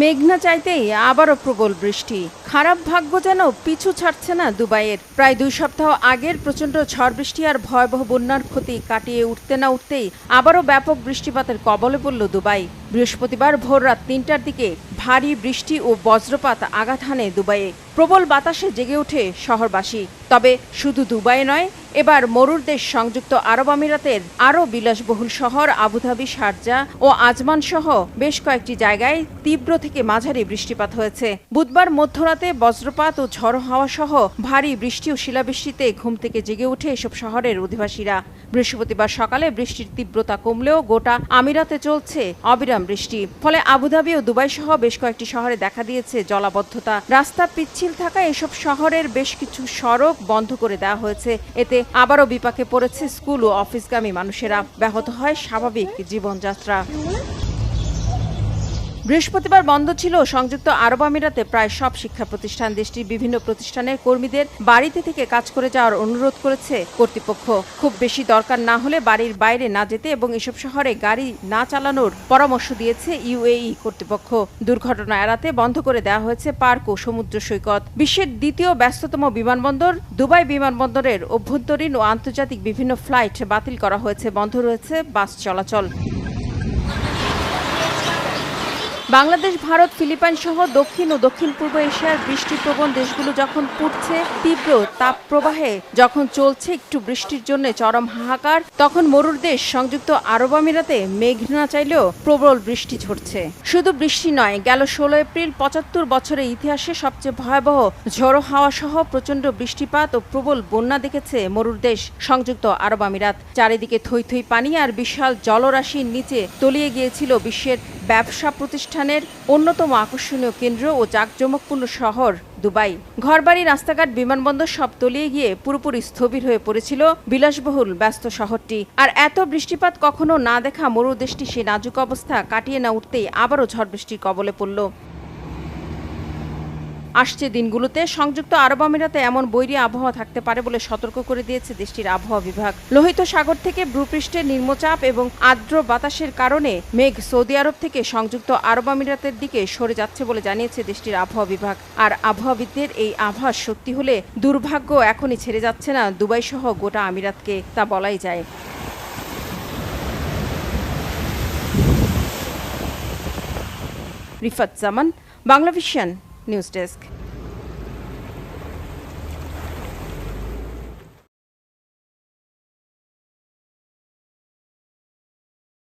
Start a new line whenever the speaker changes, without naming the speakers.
মেঘনা চাইতেই আবারও প্রবল বৃষ্টি। খারাপ ভাগ্য যেন পিছু ছাড়ছে না দুবাইয়ের। প্রায় দুই সপ্তাহ আগের প্রচণ্ড ঝড় বৃষ্টি আর ভয়াবহ বন্যার ক্ষতি কাটিয়ে উঠতে না উঠতেই আবারও ব্যাপক বৃষ্টিপাতের কবলে পড়ল দুবাই। বৃহস্পতিবার ভোর রাত তিনটার দিকে ভারী বৃষ্টি ও বজ্রপাত আঘাত হানে দুবাইয়ে। প্রবল বাতাসে জেগে ওঠে শহরবাসী। তবে শুধু দুবাই নয় এবার মরুর দেশ সংযুক্ত আরব আমিরাতের আরও বিলাসবহুল শহর আবুধাবি শারজা ও আজমান সহ বেশ কয়েকটি জায়গায় তীব্র থেকে মাঝারি বৃষ্টিপাত হয়েছে। বুধবার মধ্যরাতে বজ্রপাত ও ঝড়ো হাওয়া সহ ভারী বৃষ্টি ও শিলাবৃষ্টিতে ঘুম থেকে জেগে উঠে এসব শহরের অধিবাসীরা। বৃহস্পতিবার সকালে বৃষ্টির তীব্রতা কমলেও গোটা আমিরাতে চলছে অবিরাম বৃষ্টি। ফলে আবুধাবি ও দুবাই সহ বেশ কয়েকটি শহরে দেখা দিয়েছে জলাবদ্ধতা। রাস্তা পিচ্ছিল থাকা এসব শহরের বেশ কিছু সড়ক বন্ধ করে দেওয়া হয়েছে। এতে আবারও বিপাকে পড়েছে স্কুল ও অফিসগামী মানুষেরা। ব্যাহত হয় স্বাভাবিক জীবনযাত্রা। বৃহস্পতিবার বন্ধ ছিল সংযুক্ত আরব আমিরাতে প্রায় সব শিক্ষা প্রতিষ্ঠান। দেশটির বিভিন্ন প্রতিষ্ঠানের কর্মীদের বাড়িতে থেকে কাজ করে যাওয়ার অনুরোধ করেছে কর্তৃপক্ষ। খুব বেশি দরকার না হলে বাড়ির বাইরে না যেতে এবং এসব শহরে গাড়ি না চালানোর পরামর্শ দিয়েছে ইউএই কর্তৃপক্ষ। দুর্ঘটনা এড়াতে বন্ধ করে দেওয়া হয়েছে পার্ক ও সমুদ্র সৈকত। বিশ্বের দ্বিতীয় ব্যস্ততম বিমানবন্দর দুবাই বিমানবন্দরের অভ্যন্তরীণ ও আন্তর্জাতিক বিভিন্ন ফ্লাইট বাতিল করা হয়েছে। বন্ধ রয়েছে বাস চলাচল। বাংলাদেশ, ভারত, ফিলিপাইন সহ দক্ষিণ ও দক্ষিণ পূর্ব এশিয়ার বৃষ্টিপ্রবণ দেশগুলো যখন পুড়ছে তীব্র তাপ প্রবাহে যখন চলছে একটু বৃষ্টির জন্য চরম হাহাকার, তখন মরুর দেশ সংযুক্ত আরব আমিরাতে মেঘ না চাইলেও প্রবল বৃষ্টি ঝরছে। শুধু বৃষ্টি নয়, গেল ষোলো এপ্রিল পঁচাত্তর বছরের ইতিহাসে সবচেয়ে ভয়াবহ ঝড়ো হাওয়া সহ প্রচণ্ড বৃষ্টিপাত ও প্রবল বন্যা দেখেছে মরুর দেশ সংযুক্ত আরব আমিরাত। চারিদিকে থই থই পানি আর বিশাল জলরাশির নিচে তলিয়ে গিয়েছিল বিশ্বের ব্যবসা প্রতিষ্ঠানের অন্যতম আকর্ষণীয় কেন্দ্র ও জাঁকজমকপূর্ণ শহর দুবাই। ঘরবাড়ি, রাস্তাঘাট, বিমানবন্দর সব তলিয়ে গিয়ে পুরোপুরি স্থবির হয়ে পড়েছিল বিলাসবহুল, ব্যস্ত শহরটি। আর এত বৃষ্টিপাত কখনো না দেখা মরু দেশটি সে নাজুক অবস্থা কাটিয়ে না উঠতেই আবারও ঝড় বৃষ্টির কবলে পড়ল। আসছে দিনগুলোতে। সংযুক্ত আরব আমিরাতে এমন বৈরী আবহাওয়া থাকতে পারে বলে সতর্ক করে দিয়েছে দেশটির আবহাওয়া বিভাগ। লোহিত সাগর থেকে ভূপৃষ্ঠের নিম্নচাপ এবং আর্দ্র বাতাসের কারণে মেঘ সৌদি আরব থেকে সংযুক্ত আরব আমিরাতের দিকে সরে যাচ্ছে বলে জানিয়েছে দেশটির আবহাওয়া বিভাগ। আর আবহাওয়াবিদদের এই আভাস সত্যি হলে দুর্ভাগ্য এখনই ছেড়ে যাচ্ছে না দুবাই সহ গোটা আমিরাতকে, তা বলাই যায়। Rifat Zaman Bangla news desk